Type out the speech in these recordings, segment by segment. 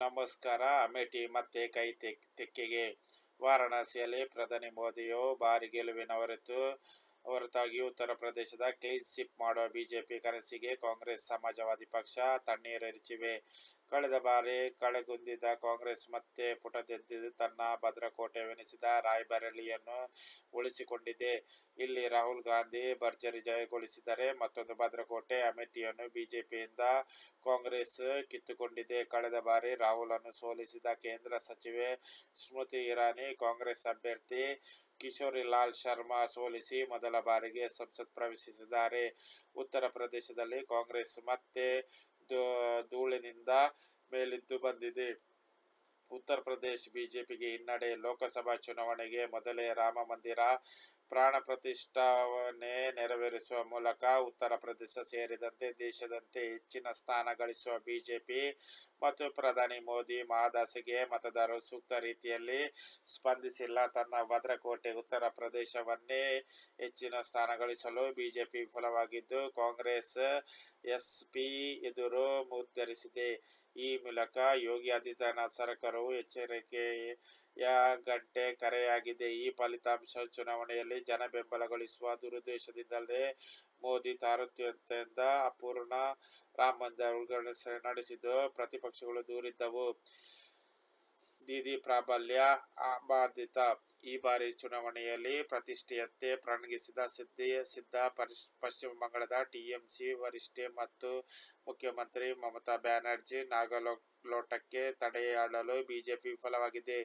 ನಮಸ್ಕಾರ. ಅಮೇಠಿ ಮತ್ತೆ ಕೈ ತೆಕ್, ತೆಕ್ಕೆಗೆ ವಾರಾಣಸಿಯಲ್ಲಿ ಪ್ರಧಾನಿ ಮೋದಿಯು ಭಾರಿ ಗೆಲುವಿನ ಹೊರತು ಹೊರತಾಗಿ ಉತ್ತರ ಪ್ರದೇಶದ ಕ್ಲೀನ್ ಸಿಪ್ ಮಾಡುವ ಬಿಜೆಪಿ ಕನಸಿಗೆ ಕಾಂಗ್ರೆಸ್ ಸಮಾಜವಾದಿ ಪಕ್ಷ ತಣ್ಣೀರೆರಚಿವೆ ಕಳೆದ ಬಾರಿ ಕಳೆಗುಂದಿದ ಕಾಂಗ್ರೆಸ್ ಮತ್ತೆ ಪುಟದೆದ್ದಿದ್ದು ತನ್ನ ಭದ್ರಕೋಟೆವೆನಿಸಿದ ರಾಯ್ಬರೇಲಿಯನ್ನು ಉಳಿಸಿಕೊಂಡಿದೆ. ಇಲ್ಲಿ ರಾಹುಲ್ ಗಾಂಧಿ ಭರ್ಜರಿ ಜಯಗೊಳಿಸಿದರೆ ಮತ್ತೊಂದು ಭದ್ರಕೋಟೆ ಅಮೇಠಿಯನ್ನು ಬಿಜೆಪಿಯಿಂದ ಕಾಂಗ್ರೆಸ್ ಕಿತ್ತುಕೊಂಡಿದೆ. ಕಳೆದ ಬಾರಿ ರಾಹುಲ್ ಅನ್ನು ಸೋಲಿಸಿದ ಕೇಂದ್ರ ಸಚಿವೆ ಸ್ಮೃತಿ ಇರಾನಿ, ಕಾಂಗ್ರೆಸ್ ಅಭ್ಯರ್ಥಿ ಕಿಶೋರಿ ಲಾಲ್ ಶರ್ಮಾ ಸೋಲಿಸಿ ಮೊದಲ ಬಾರಿಗೆ ಸಂಸತ್ ಪ್ರವೇಶಿಸಿದ್ದಾರೆ. ಉತ್ತರ ಪ್ರದೇಶದಲ್ಲಿ ಕಾಂಗ್ರೆಸ್ ಮತ್ತೆ ಧೂಳಿನಿಂದ ಮೇಲಿದ್ದು ಬಂದಿದೆ. ಉತ್ತರ ಪ್ರದೇಶ ಬಿಜೆಪಿಗೆ ಹಿನ್ನಡೆ ಲೋಕಸಭಾ ಚುನಾವಣೆಗೆ ಮೊದಲೇ ರಾಮ ಮಂದಿರ ಪ್ರಾಣ ಪ್ರತಿಷ್ಠಾವನೆ ನೆರವೇರಿಸುವ ಮೂಲಕ ಉತ್ತರ ಪ್ರದೇಶ ಸೇರಿದಂತೆ ದೇಶದಂತೆ ಹೆಚ್ಚಿನ ಸ್ಥಾನ ಗಳಿಸುವ ಬಿಜೆಪಿ ಮತ್ತು ಪ್ರಧಾನಿ ಮೋದಿ ಮಹದಾಸೆಗೆ ಮತದಾರರು ಸೂಕ್ತ ರೀತಿಯಲ್ಲಿ ಸ್ಪಂದಿಸಿಲ್ಲ. ತನ್ನ ಭದ್ರಕೋಟೆ ಉತ್ತರ ಪ್ರದೇಶವನ್ನೇ ಹೆಚ್ಚಿನ ಸ್ಥಾನ ಗಳಿಸಲು ಬಿಜೆಪಿ ವಿಫಲವಾಗಿದ್ದು, ಕಾಂಗ್ರೆಸ್, ಎಸ್ಪಿ ಎದುರು ಮುದ್ದರಿಸಿದೆ. ಈ ಮೂಲಕ ಯೋಗಿ ಆದಿತ್ಯನಾಥ್ ಸರ್ಕಾರವು ಎಚ್ಚರಿಕೆಯ ಗಂಟೆ ಕರೆಯಾಗಿದೆ. ಈ ಫಲಿತಾಂಶ ಚುನಾವಣೆಯಲ್ಲಿ ಜನ ಬೆಂಬಲಗೊಳಿಸುವ ದುರುದ್ದೇಶದಿಂದಲೇ ಮೋದಿ ತಾರತ್ಯದಿಂದ ಅಪೂರ್ಣ ರಾಮ ಮಂದಿರ ನಡೆಸಿದ್ದು ಪ್ರತಿಪಕ್ಷಗಳು ದೂರಿದ್ದವು. ದೀದಿ ಪ್ರಾಬಲ್ಯ ಅಬಾಧಿತ. ಈ ಬಾರಿ ಚುನಾವಣೆಯಲ್ಲಿ ಪ್ರತಿಷ್ಠೆಯಂತೆ ಪ್ರಣಗಿಸಿದ ಸಿದ್ದಿ ಸಿದ್ದ ಪಶ್ಚಿಮ ಬಂಗಾಳದ ಟಿಎಂಸಿ ವರಿಷ್ಠೆ ಮತ್ತು ಮುಖ್ಯಮಂತ್ರಿ ಮಮತಾ ಬ್ಯಾನರ್ಜಿ ನಾಗಲೋಟಕ್ಕೆ ತಡೆಯಾಡಲು ಬಿಜೆಪಿ ವಿಫಲವಾಗಿದೆ.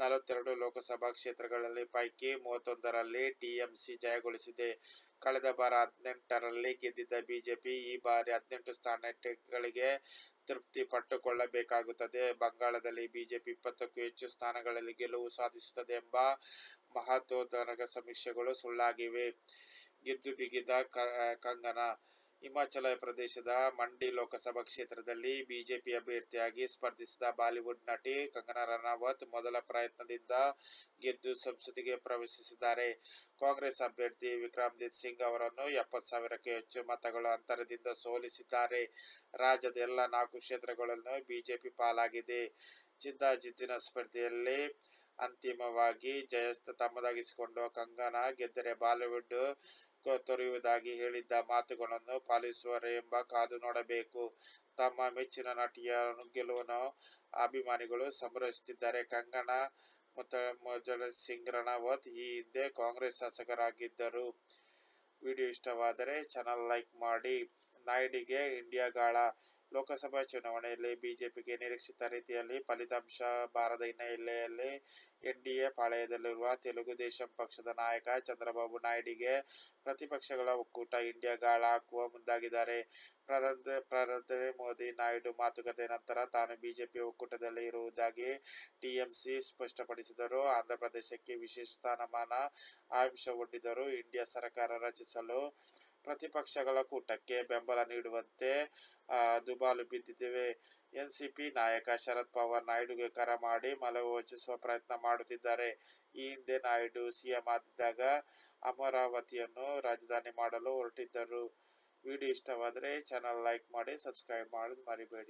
ನಲವತ್ತೆರಡು ಲೋಕಸಭಾ ಕ್ಷೇತ್ರಗಳಲ್ಲಿ ಪೈಕಿ ಮೂವತ್ತೊಂದರಲ್ಲಿ ಟಿಎಂಸಿ ಜಯಗೊಳಿಸಿದೆ. ಕಳೆದ ಬಾರ ಹದಿನೆಂಟರಲ್ಲಿ ಗೆದ್ದಿದ್ದ ಬಿಜೆಪಿ ಈ ಬಾರಿ ಹದಿನೆಂಟು ಸ್ಥಾನಗಳಿಗೆ ತೃಪ್ತಿ ಪಟ್ಟುಕೊಳ್ಳಬೇಕಾಗುತ್ತದೆ. ಬಂಗಾಳದಲ್ಲಿ ಬಿಜೆಪಿ ಇಪ್ಪತ್ತಕ್ಕೂ ಹೆಚ್ಚು ಸ್ಥಾನಗಳಲ್ಲಿ ಗೆಲುವು ಸಾಧಿಸುತ್ತದೆ ಎಂಬ ಮಹತ್ವದ ಸಮೀಕ್ಷೆಗಳು ಸುಳ್ಳಾಗಿವೆ. ಗೆದ್ದು ಬಿಗಿದ ಕಂಗನಾ ಹಿಮಾಚಲ ಪ್ರದೇಶದ ಮಂಡಿ ಲೋಕಸಭಾ ಕ್ಷೇತ್ರದಲ್ಲಿ ಬಿಜೆಪಿ ಅಭ್ಯರ್ಥಿಯಾಗಿ ಸ್ಪರ್ಧಿಸಿದ ಬಾಲಿವುಡ್ ನಟಿ ಕಂಗನಾ ರಾಣಾವತ್ ಮೊದಲ ಪ್ರಯತ್ನದಿಂದ ಗೆದ್ದು ಸಂಸತ್ತಿಗೆ ಪ್ರವೇಶಿಸಿದ್ದಾರೆ. ಕಾಂಗ್ರೆಸ್ ಅಭ್ಯರ್ಥಿ ವಿಕ್ರಮ್ಜಿತ್ ಸಿಂಗ್ ಅವರನ್ನು ಎಪ್ಪತ್ತು ಸಾವಿರಕ್ಕೂ ಹೆಚ್ಚು ಮತಗಳ ಅಂತರದಿಂದ ಸೋಲಿಸಿದ್ದಾರೆ. ರಾಜ್ಯದ ಎಲ್ಲ ನಾಲ್ಕು ಕ್ಷೇತ್ರಗಳನ್ನು ಬಿಜೆಪಿ ಪಾಲಾಗಿದೆ. ಜಿದ್ದಾಜಿದ್ದಿನ ಸ್ಪರ್ಧೆಯಲ್ಲಿ ಅಂತಿಮವಾಗಿ ಜಯಸ್ತ ತಮ್ಮದಾಗಿಸಿಕೊಂಡು ಕಂಗನಾ ಗೆದ್ದರೆ ಬಾಲಿವುಡ್ ತೊರೆಯುವುದಾಗಿ ಹೇಳಿದ್ದ ಮಾತುಗಳನ್ನು ಪಾಲಿಸುವರೇ ಎಂಬ ಕಾದು ನೋಡಬೇಕು. ತಮ್ಮ ಮೆಚ್ಚಿನ ನಟಿಯ ಗೆಲುವನ್ನು ಅಭಿಮಾನಿಗಳು ಸಂಭ್ರಮಿಸುತ್ತಿದ್ದಾರೆ. ಕಂಗನಾ ಮೊದಲ ಸಿಂಗ್ ರಣಾವತ್ ಈ ಹಿಂದೆ ಕಾಂಗ್ರೆಸ್ ಶಾಸಕರಾಗಿದ್ದರು. ವಿಡಿಯೋ ಇಷ್ಟವಾದರೆ ಚಾನಲ್ ಲೈಕ್ ಮಾಡಿ. ನಾಯ್ಡಿಗೆ ಇಂಡಿಯಾ ಗಾಳ. ಲೋಕಸಭಾ ಚುನಾವಣೆಯಲ್ಲಿ ಬಿಜೆಪಿಗೆ ನಿರೀಕ್ಷಿತ ರೀತಿಯಲ್ಲಿ ಫಲಿತಾಂಶ ಬಾರದ ಹಿನ್ನೆಲೆಯಲ್ಲಿ ಎನ್ಡಿಎ ಪಾಳಯದಲ್ಲಿರುವ ತೆಲುಗು ದೇಶಂ ಪಕ್ಷದ ನಾಯಕ ಚಂದ್ರಬಾಬು ನಾಯ್ಡಿಗೆ ಪ್ರತಿಪಕ್ಷಗಳ ಒಕ್ಕೂಟ ಇಂಡಿಯಾ ಗಾಳ ಹಾಕುವ ಮುಂದಾಗಿದ್ದಾರೆ. ಪ್ರಧಾನಿ ಮೋದಿ ನಾಯ್ಡು ಮಾತುಕತೆ ನಂತರ ತಾನು ಬಿಜೆಪಿ ಒಕ್ಕೂಟದಲ್ಲಿ ಇರುವುದಾಗಿ ಟಿಎಂಸಿ ಸ್ಪಷ್ಟಪಡಿಸಿದರು. ಆಂಧ್ರಪ್ರದೇಶಕ್ಕೆ ವಿಶೇಷ ಸ್ಥಾನಮಾನ ಒಡ್ಡಿದರು ಇಂಡಿಯಾ ಸರ್ಕಾರ ರಚಿಸಲು ಪ್ರತಿಪಕ್ಷಗಳ ಕೂಟಕ್ಕೆ ಬೆಂಬಲ ನೀಡುವಂತೆ ದುಬಾಲು ಬಿದ್ದಿವೆ ಎನ್ಸಿಪಿ ನಾಯಕ ಶರದ್ ಪವಾರ್ ನಾಯ್ಡುಗೆ ಕರೆ ಮಾಡಿ ಮನವೊಲಿಸುವ ಪ್ರಯತ್ನ ಮಾಡುತ್ತಿದ್ದಾರೆ. ಈ ಹಿಂದೆ ನಾಯ್ಡು ಸಿಎಂ ಆದಿದ್ದಾಗ ಅಮರಾವತಿಯನ್ನು ರಾಜಧಾನಿ ಮಾಡಲು ಹೊರಟಿದ್ದರು. ವಿಡಿಯೋ ಇಷ್ಟವಾದರೆ ಚಾನಲ್ ಲೈಕ್ ಮಾಡಿ, ಸಬ್ಸ್ಕ್ರೈಬ್ ಮಾಡಿ ಮರಿಬೇಡಿ.